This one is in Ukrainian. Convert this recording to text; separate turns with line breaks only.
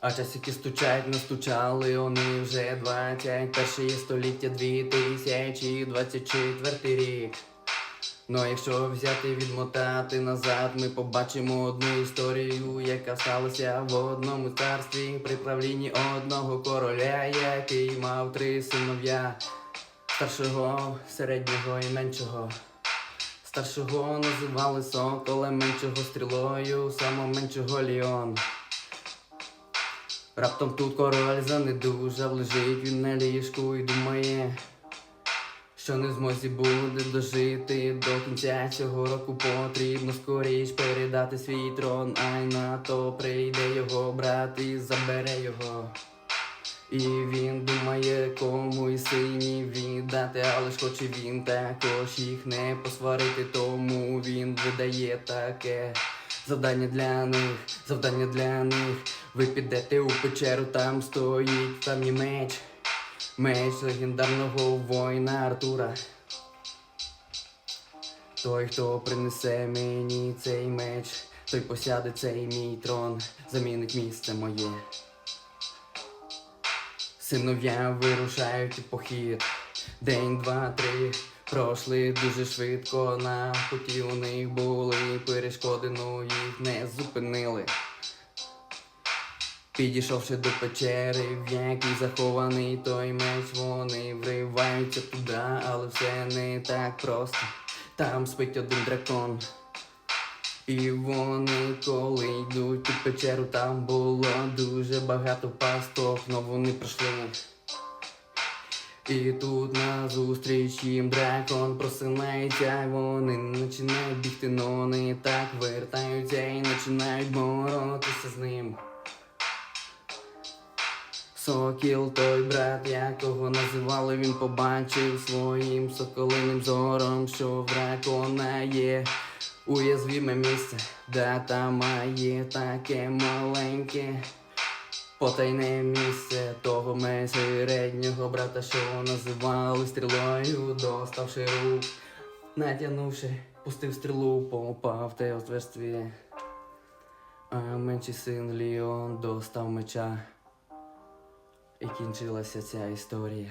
А часики стучать, настучали вони вже 21 століття 2024 рік. Ну, якщо взяти відмотати назад, ми побачимо одну історію, яка сталася в одному царстві при правлінні одного короля, який мав три синов'я старшого, середнього і меншого. Старшого називали соколем, меншого стрілою, самого меншого ліон. Раптом тут король занедужав, лежить він на ліжку і думає, що не змозі буде дожити до кінця цього року потрібно скоріш передати свій трон, а й на то прийде його брат і забере його. І він думає, кому і сині віддати, але ж хоче він також їх не посварити, тому він видає таке завдання для них, завдання для них. Ви підете у печеру, там стоїть там меч, меч легендарного воїна Артура. Той, хто принесе мені цей меч, той посяде цей мій трон, замінить місце моє. Синов'я вирушають у похід. День, два, три. Пройшли дуже швидко. На путі у них були перешкоди, ну їх не зупинили. Підійшовши до печери, в якій захований той меч, вони вриваються туди, але все не так просто. Там спить один дракон. І вони, коли йдуть у печеру, там було дуже багато пасток, но вони пройшли. І тут назустріч їм дракон просинається, вони починають бігти, но вони так вертаються і починають боротися з ним. Сокіл, той брат, якого називали, він побачив своїм соколиним зором, що в дракона є уязвіме місце, да там має таке маленьке. Потайне місце того ми середнього брата, що називали стрілою, доставши рук, натягнувши, пустив стрілу, попав те отверствіє. А менший син Ліон достав меча. І кінчилася ця історія.